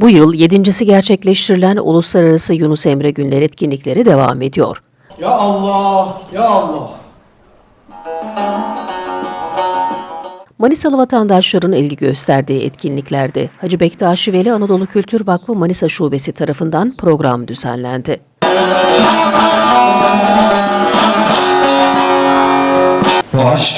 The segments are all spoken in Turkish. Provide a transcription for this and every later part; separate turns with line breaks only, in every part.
Bu yıl yedincisi gerçekleştirilen Uluslararası Yunus Emre Günleri etkinlikleri devam ediyor.
Ya Allah, ya Allah.
Manisalı vatandaşların ilgi gösterdiği etkinliklerde Hacı Bektaşi Veli Anadolu Kültür Vakfı Manisa Şubesi tarafından program düzenlendi.
Bu aşk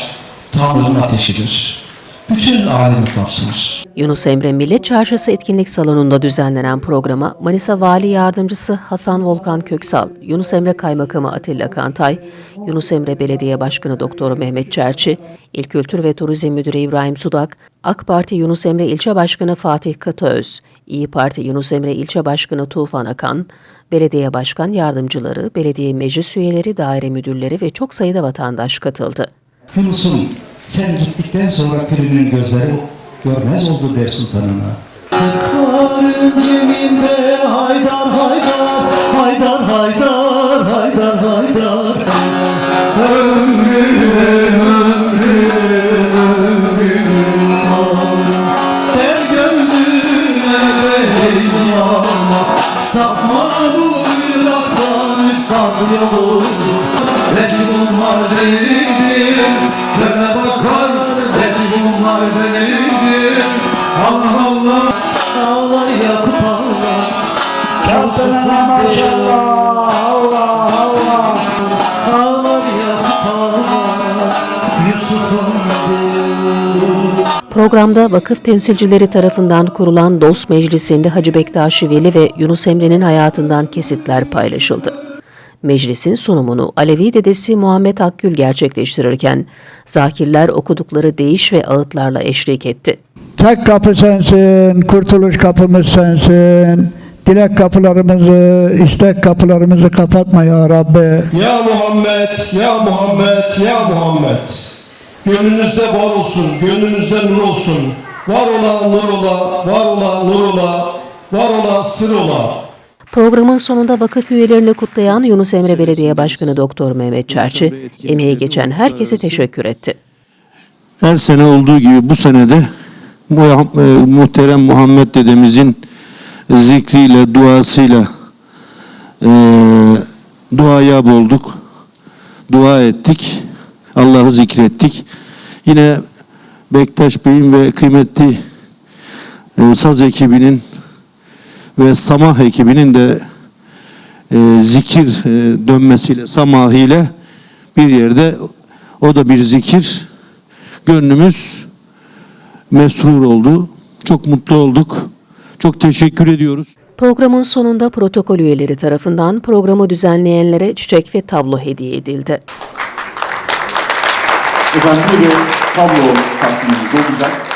Tanrı'nın ateşidir. Bütün alemi kapsar.
Yunus Emre Millet Çarşısı Etkinlik Salonu'nda düzenlenen programa Manisa Vali Yardımcısı Hasan Volkan Köksal, Yunus Emre Kaymakamı Atilla Kantay, Yunus Emre Belediye Başkanı Doktor Mehmet Çerçi, İl Kültür ve Turizm Müdürü İbrahim Sudak, AK Parti Yunus Emre İlçe Başkanı Fatih Katıöz, İyi Parti Yunus Emre İlçe Başkanı Tufan Akan, belediye başkan yardımcıları, belediye meclis üyeleri, daire müdürleri ve çok sayıda vatandaş katıldı.
Yunus'um sen gittikten sonra pirinin gözleri görmez oldu der sultanına.
Karın cebinde haydar haydar, haydar haydar, haydar haydar. Ömrüm, ömrüm, ömrüm. Der gönlüne beyyama, sapma bu yuraktan üstad yolu. Belki bunlar değildir,
Maşallah Allah Allah
Ağlar.
Programda vakıf temsilcileri tarafından kurulan Dost Meclisi'nde Hacı Bektaşi Veli ve Yunus Emre'nin hayatından kesitler paylaşıldı. Meclisin sunumunu Alevi dedesi Muhammed Akgül gerçekleştirirken zakirler okudukları değiş ve ağıtlarla eşlik etti.
Tek kapı sensin, kurtuluş kapımız sensin. Dilek kapılarımızı, istek kapılarımızı kapatma ya Rabbi.
Ya Muhammed, ya Muhammed, ya Muhammed. Gönlünüzde var olsun, gönlünüzde nur olsun. Var ola, nur ola, var ola, nur ola, var ola, sır ola.
Programın sonunda vakıf üyelerini kutlayan Yunus Emre Belediye Başkanı Doktor Mehmet Çerçi, emeği geçen herkese teşekkür etti.
Her sene olduğu gibi bu senede bu e, muhterem Muhammed dedemizin zikriyle, duasıyla e, duaya bolduk. Dua ettik. Allah'ı zikrettik. Yine Bektaş Bey'in ve kıymetli e, saz ekibinin ve samah ekibinin de e, zikir e, dönmesiyle, samahıyla bir yerde o da bir zikir. Gönlümüz mesrur oldu. Çok mutlu olduk. Çok teşekkür ediyoruz.
Programın sonunda protokol üyeleri tarafından programı düzenleyenlere çiçek ve tablo hediye edildi.
Efendim böyle tablo takdimimiz olacak.